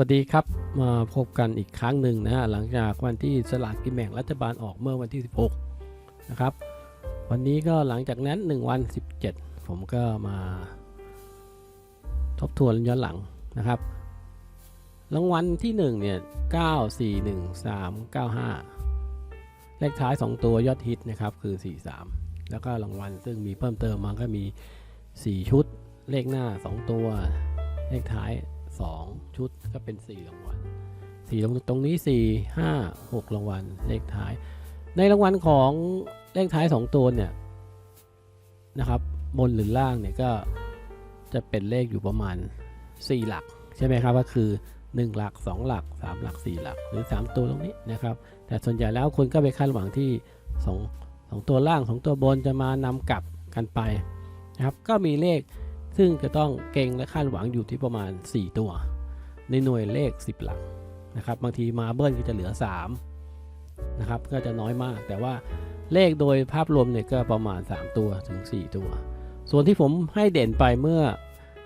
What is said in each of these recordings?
วัสดีครับมาพบกันอีกครั้งหนึ่งนะฮะหลังจากวันที่สลากกินแบ่งรัฐบาลออกเมื่อวันที่ 16 นะครับ วันนี้ก็หลังจากนั้น 1 วัน 17 ผมก็มาทบทวนย้อนหลังนะครับรางวัลที่1เนี่ย9 4 1 3 9 5 เลขท้าย 2 ตัวยอดฮิตนะครับคือ 43 แล้วก็รางวัลซึ่งมีเพิ่มเติมมาก็มี 4 ชุดเลขหน้า 2 ตัวเลขท้าย 2 ชุดก็เป็น 4 รางวัล4รางวัลตรงนี้ 4 5 6 รางวัลเลขท้าย ในรางวัลของเลขท้าย 2 ตัวเนี่ยนะครับบนหรือล่างเนี่ยก็จะเป็นเลขอยู่ประมาณ 4 หลัก ใช่ไหมครับก็คือ 1 หลัก 2 หลัก 3 หลัก 4 หลัก หรือ 3 ตัวตรงนี้นะครับ แต่ส่วนใหญ่แล้วคนก็ไปคาดหวังที่ 2 2 ตัวล่าง 2 ตัวบนจะมานำกลับกันไปนะครับ ก็มีเลข ซึ่งจะต้องเก่งและคาดหวังอยู่ที่ประมาณ 4 ตัว ในหน่วยเลข 10 หลักนะครับ บางทีมาเบิ้ลก็จะเหลือ 3 นะครับ ก็จะน้อยมาก แต่ว่าเลขโดยภาพรวมเนี่ยก็ประมาณ 3 ตัวถึง 4 ตัว ส่วนที่ผมให้เด่นไปเมื่อ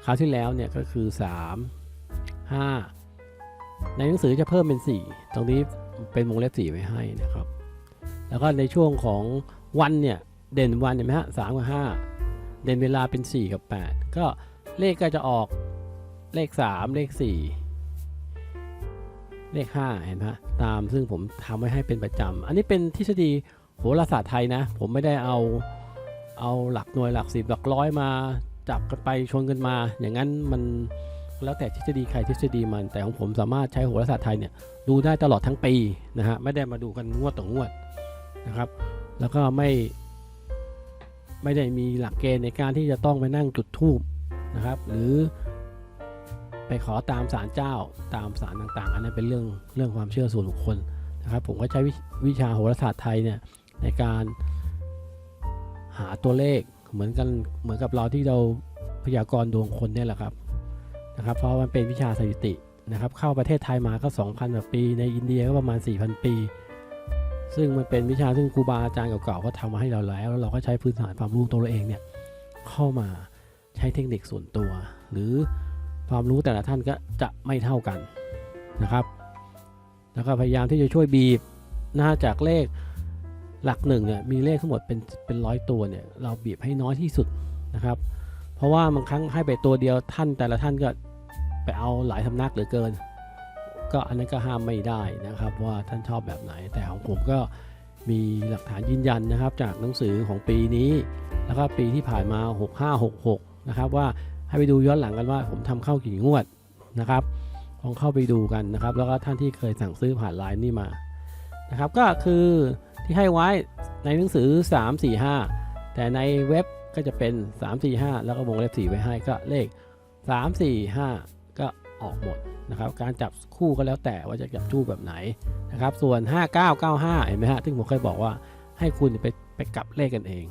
คราวที่แล้วเนี่ยก็คือ 3 5 ในหนังสือจะเพิ่มเป็น 4 ตรงนี้เป็นวงเล็บ4ไว้ให้นะครับ แล้วก็ในช่วงของวันเนี่ยเด่นวันเห็นไหมฮะสามกับห้า เด่นเวลาเป็น 4 กับ 8 ก็เลขก็จะออกเลข 3 เลข 4 เลข 5 เห็นไหมตามซึ่งผมทำไว้ให้เป็นประจำ อันนี้เป็นทฤษฎีโหราศาสตร์ไทยนะ ผมไม่ได้เอาเอาหลักหน่วยหลักสิบหลักร้อยมาจับกันไปชนกันมา อย่างนั้นมันแล้วแต่ทฤษฎีใครทฤษฎีมัน แต่ของผมสามารถใช้โหราศาสตร์ไทยเนี่ยดูได้ตลอดทั้งปีนะฮะไม่ได้มาดูกันงวดต่องวดนะครับ แล้วก็ไม่ ไม่ได้มีหลักเกณฑ์ในการที่จะต้องไปนั่งจุดธูปนะครับ หรือไปขอตามศาลเจ้าตามศาลต่างๆ อันนั้นเป็นเรื่องเรื่องความเชื่อส่วนบุคคลนะครับ ผมก็ใช้วิวิชาโหราศาสตร์ไทยเนี่ยในการหาตัวเลขเหมือนกันเหมือนกับเราที่เราพยากรณ์ดวงคนเนี่ยแหละครับนะครับ เพราะมันเป็นวิชาสถิตินะครับ เข้าประเทศไทยมาก็ 2,000กว่าปี ในอินเดียก็ประมาณ 4,000 ปี ซึ่งมันเป็นวิชาซึ่งครูบาอาจารย์เก่าๆก็ทำมาให้เราแล้วแล้ว เราก็ใช้พื้นฐานความรู้ตัวเราเองเนี่ยเข้ามาใช้เทคนิคส่วนตัว หรือความรู้แต่ละท่านก็จะไม่เท่ากันนะครับแล้วก็พยายามที่จะช่วยบีบนะจากเลขหลักหนึ่งเนี่ยมีเลขทั้งหมดเป็นเป็นร้อยตัวเนี่ยเราบีบให้น้อยที่สุดนะครับ เพราะว่าบางครั้งให้ไปตัวเดียวท่านแต่ละท่านก็ไปเอาหลายสำนักเหลือเกิน ก็อันนั้นก็ห้ามไม่ได้นะครับว่าท่านชอบแบบไหน แต่ของผมก็มีหลักฐานยืนยันนะครับจากหนังสือของปีนี้ แล้วก็ปีที่ผ่านมา 6566 นะครับว่าให้ไปดูย้อนหลังกันว่าผมทำเข้ากี่งวดนะครับลองเข้าไปดูกันนะครับ แล้วก็ท่านที่เคยสั่งซื้อผ่านไลน์นี่มานะครับก็คือที่ให้ไว้ในหนังสือ 3 4 5 แต่ในเว็บก็จะเป็น 3 4 5 แล้วก็วงเล็บ4ไว้ให้ก็เลข 3 4 5 ออกหมดนะครับ การจับคู่ก็แล้วแต่ว่าจะจับคู่แบบไหนนะครับ ส่วน 5995 เห็นไหมฮะที่ผมเคยบอกว่าให้คุณไปไปกลับเลขกันเอง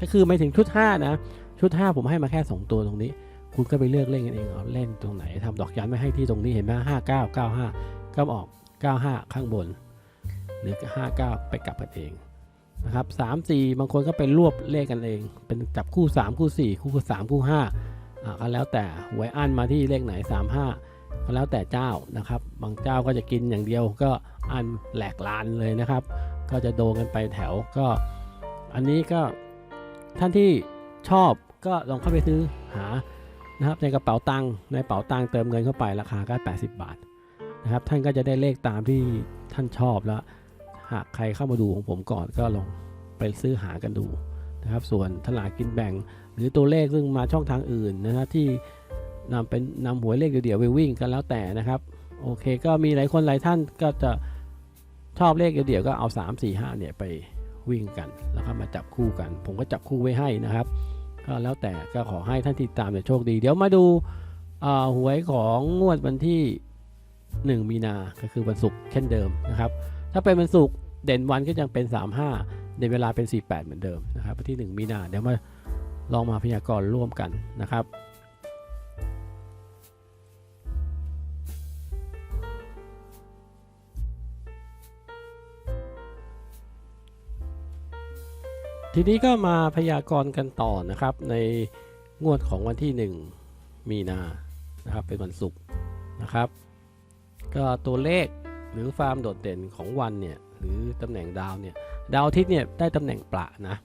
ก็คือไม่ถึงชุด 5 นะ ชุด 5 ผมให้มาแค่ 2 ตัวตรงนี้ คุณก็ไปเลือกเล่นกันเองเอาเล่นตรงไหนทำดอกยันไม่ให้ที่ตรงนี้เห็นไหม5995ก็ออก 95 ข้างบน หรือ 59 ไปกลับกันเองนะครับ3 4 บางคนก็ไปรวบเลขกันเอง เป็นจับคู่ 3 คู่ 4 คู่3คู่ 5 อ่าก็แล้วแต่หวยอั้นมาที่เลขไหน 35 ก็แล้วแต่เจ้านะครับ บางเจ้าก็จะกินอย่างเดียวก็อันแหลกลานเลยนะครับ ก็จะโดนกันไปแถวก็ อันนี้ก็ท่านที่ชอบก็ลองเข้าไปซื้อหานะครับในกระเป๋าตังค์ในกระเป๋าตังค์เติมเงินเข้าไปราคาก็ 80 บาทนะครับ ท่านก็จะได้เลขตามที่ท่านชอบแล้ว หากใครเข้ามาดูของผมก่อนก็ลองไปซื้อหากันดูนะครับ ส่วนทลากกินแบ่ง หรือตัวเลขซึ่งมาช่องทางอื่นนะฮะที่นำเป็นนำหวยเลขเดี่ยวๆไปวิ่งกันแล้วแต่นะครับโอเคก็มีหลายคนหลายท่านก็จะชอบเลขเดี่ยวก็เอา 3 4 5เนี่ยไปวิ่งกันแล้วก็มาจับคู่กัน ผมก็จับคู่ไว้ให้นะครับก็แล้วแต่ก็ขอให้ท่านติดตามเนี่ยโชคดี เดี๋ยวมาดูหวยของงวดวันที่ 1 มีนาก็คือวันศุกร์เช่นเดิมนะครับ ถ้าเป็นวันศุกร์เด่นวันก็ยังเป็น 35เด่นเวลาเป็น 48 เหมือนเดิมนะครับวันที่ 1 มีนาเดี๋ยวมา ลองมาพยากรณ์ร่วมกันนะครับ ทีนี้ก็มาพยากรณ์กันต่อนะครับ ในงวดของวันที่ 1 มีนานะครับเป็นวันศุกร์นะครับ ก็ตัวเลขหรือความโดดเด่นของวันเนี่ยหรือตำแหน่งดาวเนี่ยดาวอาทิตย์เนี่ยได้ตำแหน่งประนะ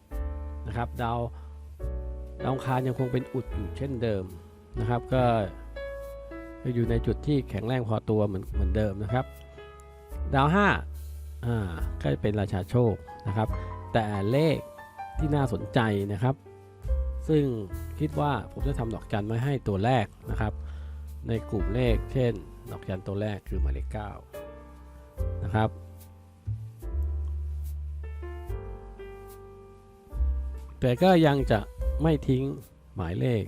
นะครับ ดาว ดาวองคารยังคงเป็นอุดอยู่เช่นเดิมนะครับก็ก็อยู่ในจุดที่แข็งแรงพอตัวเหมือนเหมือนเดิมนะครับ ดาว5อ่าก็จะเป็นราชาโชคนะครับ แต่เลขที่น่าสนใจนะครับ ซึ่งคิดว่าผมจะทำดอกจันไว้ให้ตัวแรกนะครับ ในกลุ่มเลขเช่น ดอกจันตัวแรกคือหมายเลข9นะครับแต่ก็ยังจะ ไม่ทิ้งหมายเลข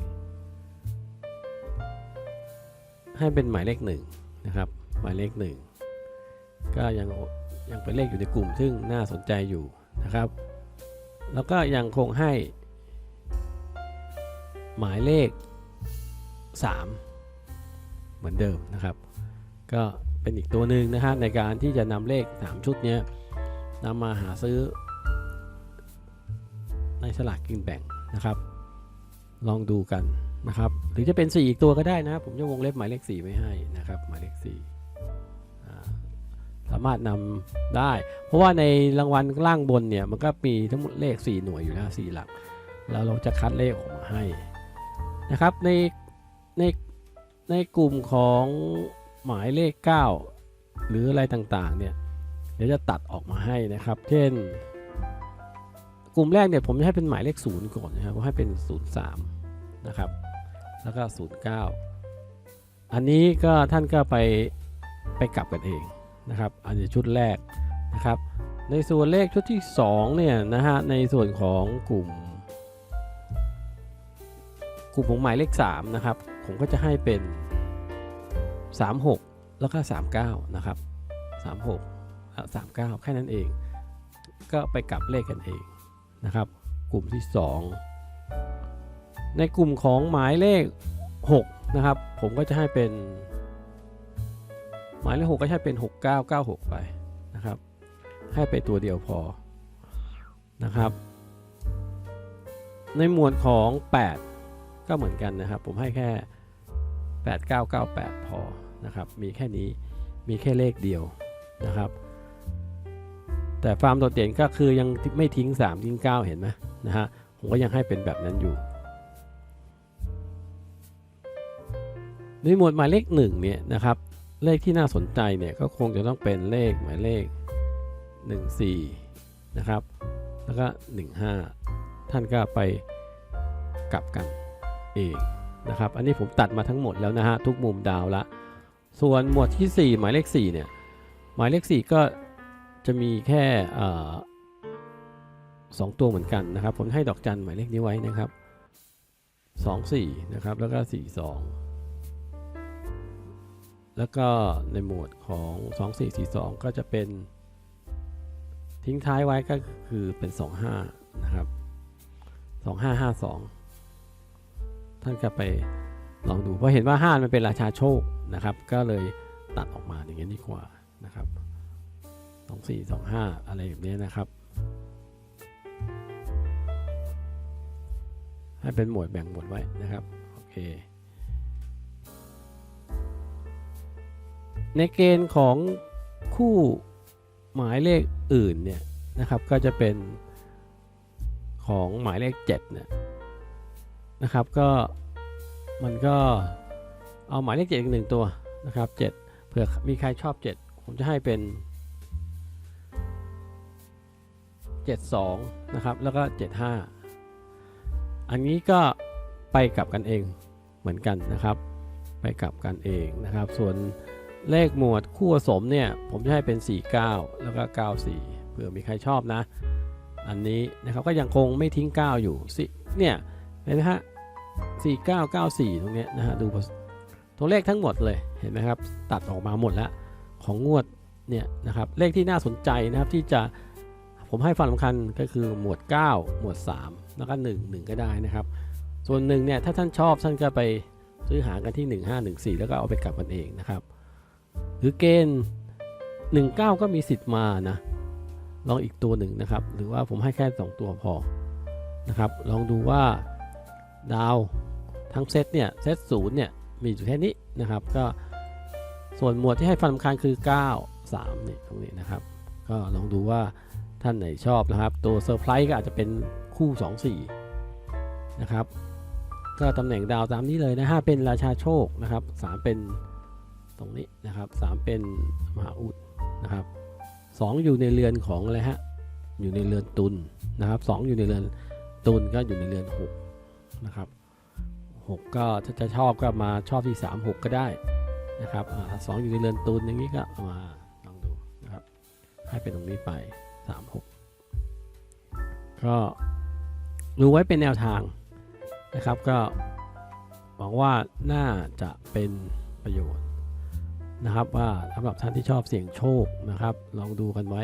ให้เป็นหมายเลขหนึ่งนะครับหมายเลขหนึ่งก็ยังยังเป็นเลขอยู่ในกลุ่มซึ่งน่าสนใจอยู่นะครับ แล้วก็ยังคงให้ หมายเลข 3 เหมือนเดิมนะครับ ก็เป็นอีกตัวหนึ่งนะฮะในการที่จะนำเลข 3 ชุดเนี้ยนำมาหาซื้อในสลากกินแบ่ง นะครับ ลองดูกันนะครับ หรือจะเป็น 4 อีกตัวก็ได้นะ ผมจะวงเล็บหมายเลข4ไว้ให้นะครับ หมายเลข4อ่สามารถนำได้ เพราะว่าในรางวัลล่างบนเนี่ย มันก็มีทั้งหมดเลข 4 หน่วยอยู่แล้ว4หลัก แล้วเราจะคัดเลขออกมาให้นะครับ ใน ใน ในกลุ่มของหมายเลข 9 หรืออะไรต่างๆ เนี่ย เดี๋ยวจะตัดออกมาให้นะครับ เช่น กลุ่มแรกเนี่ยผมจะให้เป็นหมายเลข0ก่อนนะครับผมให้เป็น 03 นะครับ แล้วก็ 09 อันนี้ก็ท่านก็ไปไปกลับกันเองนะครับ อันนี้ชุดแรกนะครับ ในส่วนเลขชุดที่2เนี่ยนะฮะในส่วนของกลุ่ม กลุ่มของหมายเลข3นะครับผมก็จะให้เป็น 36 แล้วก็ 39 นะครับ 36 39 แค่นั้นเอง ก็ไปกลับเลขกันเอง นะครับ กลุ่มที่ 2 ในกลุ่มของหมายเลข 6 นะครับ ผมก็จะให้เป็น หมายเลข 6 ก็ให้เป็น 6996 ไปนะครับ ให้ไปตัวเดียวพอนะครับ ในหมวดของ 8 ก็เหมือนกันนะครับ ผมให้แค่ 8998 พอนะครับ มีแค่นี้มีแค่เลขเดียวนะครับ แต่ฟาร์มโดดเด่นก็คือยังไม่ทิ้ง 3 ทิ้ง 9 เห็นไหมนะฮะผมก็ยังให้เป็นแบบนั้นอยู่ในหมวดหมายเลข1เนี่ยนะครับเลขที่น่าสนใจเนี่ยก็คงจะต้องเป็นเลขหมายเลข 14 นะครับ แล้วก็ 15 ท่านก็ไปกลับกันเองนะครับ อันนี้ผมตัดมาทั้งหมดแล้วนะฮะทุกมุมดาวละ ส่วนหมวดที่ 4 หมายเลข4เนี่ยหมายเลข 4 ก็ จะมีแค่สองตัวเหมือนกันนะครับ ผมให้ดอกจันหมายเลขนี้ไว้นะครับ 2 4 นะครับ แล้วก็ 4 2 แล้วก็ในหมวดของ 2 4 4 2 ก็จะเป็น ทิ้งท้ายไว้ก็คือเป็น 25 นะครับ 2552 ท่านก็ไปลองดูเพราะเห็นว่า 5 มันเป็นราชาโชคนะครับ ก็เลยตัดออกมาอย่างนี้ดีกว่านะครับ 24 25 อะไรแบบนี้นะครับ ให้เป็นหมวดแบ่งหมวดไว้นะครับ โอเค ในเกณฑ์ของคู่หมายเลขอื่นเนี่ยนะครับ ก็จะเป็นของหมายเลข7เนี่ยนะครับก็มันก็เอาหมายเลข7อีกหนึ่งตัวนะครับ 7 เผื่อมีใครชอบ 7 ผมจะให้เป็น 72 นะครับ แล้วก็ 75 อันนี้ก็ไปกลับกันเองเหมือนกันนะครับ ไปกลับกันเองนะครับ ส่วนเลขหมวดคู่ผสมเนี่ย ผมจะให้เป็น 49 แล้วก็ 94 เผื่อมีใครชอบนะ อันนี้นะครับก็ยังคงไม่ทิ้ง 9 อยู่สิเนี่ยเห็นไหมฮะ4994 ตรงนี้นะฮะดูตัวเลขทั้งหมดเลยเห็นไหมครับ ตัดออกมาหมดแล้วของงวดเนี่ยนะครับเลขที่น่าสนใจนะครับที่จะ ผมให้ความสำคัญก็คือหมวด 9 หมวด 3 แล้วก็ 1 1 ก็ได้นะครับ ส่วนหนึ่งเนี่ยถ้าท่านชอบท่านก็ไปซื้อหากันที่ 1514 แล้วก็เอาไปกลับกันเองนะครับ หรือเกณฑ์ 19 ก็มีสิทธิ์มานะลองอีกตัวหนึ่งนะครับ หรือว่าผมให้แค่ 2 ตัวพอนะครับ ลองดูว่าดาวทั้งเซตเนี่ยเซตศูนย์เนี่ยมีอยู่แค่นี้นะครับ ก็ส่วนหมวดที่ให้ความสำคัญคือ 9 3นี่ตรงนี้นะครับ ก็ลองดูว่า ท่านไหนชอบนะครับ ตัวเซอร์ไพรส์ก็อาจจะเป็นคู่ 2 4 นะครับ ก็ตำแหน่งดาวตามนี้เลยนะ5เป็นราชาโชคนะครับ 3 เป็นตรงนี้นะครับ 3 เป็นมหาอุดนะครับ2อยู่ในเรือนของอะไรฮะอยู่ในเรือนตุลนะครับ 2 อยู่ในเรือนตุลก็อยู่ในเรือน6นะครับ6ก็ถ้าจะชอบก็มาชอบที่ 3 6 ก็ได้นะครับอ่าถ้าสองอยู่ในเรือนตุลอย่างนี้ก็มาลองดูนะครับให้เป็นตรงนี้ไป 3 6 ก็ดูไว้เป็นแนวทางนะครับก็หวังว่าน่าจะเป็นประโยชน์นะครับว่าสำหรับท่านที่ชอบเสี่ยงโชคนะครับ ลองดูกันไว้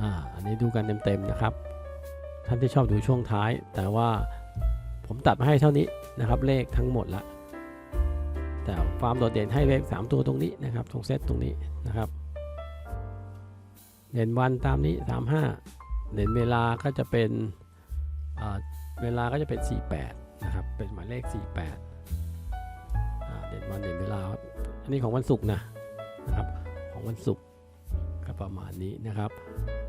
อ่า อันนี้ดูกันเต็มๆนะครับ ท่านที่ชอบดูช่วงท้าย แต่ว่าผมตัดมาให้เท่านี้นะครับ เลขทั้งหมดละ ความโดดเด่นให้เลข3ตัวตรงนี้นะครับตรงเซตตรงนี้นะครับ เด่นวันตามนี้ 35 เด่นเวลาก็จะเป็นเวลาก็จะเป็น 48 นะครับ เป็นหมายเลข 48 เด่นวันเด่นเวลา อันนี้ของวันศุกร์นะนะครับของวันศุกร์ก็ประมาณนี้นะครับ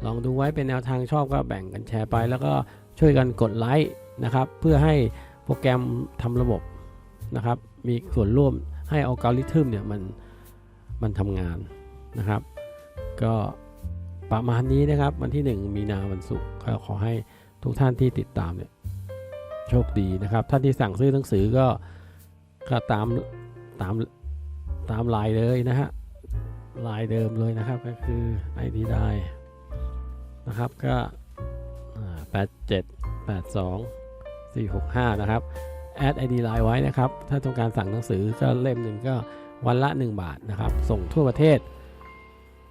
ลองดูไว้เป็นแนวทางชอบก็แบ่งกันแชร์ไปแล้วก็ช่วยกันกดไลค์นะครับ เพื่อให้โปรแกรมทำระบบนะครับ มีส่วนร่วม ให้อัลกอริทึมเนี่ยมันมันทำงานนะครับ ก็ประมาณนี้นะครับวันที่ 1 มีนาวันศุกร์ก็ขอให้ทุกท่านที่ติดตามเนี่ยโชคดีนะครับ ท่านที่สั่งซื้อหนังสือก็ก็ตามตามตามลายเลยนะฮะลายเดิมเลยนะครับก็คือไอดีได้นะครับก็แปดเจ็ดแปดสองสี่หกห้านะครับ แอดไอดีไลน์ไว้นะครับ ถ้าต้องการสั่งหนังสือก็เล่มหนึ่งก็วันละ 1 บาทนะครับ ส่งทั่วประเทศ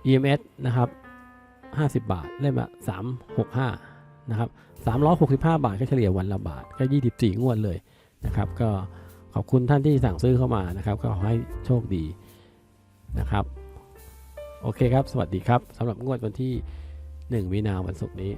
EMS นะครับ 50 บาท เล่มละ365 นะครับ 365 บาทก็เฉลี่ยวันละบาท ก็ 24 งวดเลยนะครับ ก็ขอบคุณท่านที่สั่งซื้อเข้ามานะครับ ก็ขอให้โชคดีนะครับ โอเคครับ สวัสดีครับสำหรับงวดวันที่ 1 มีนาวันศุกร์นี้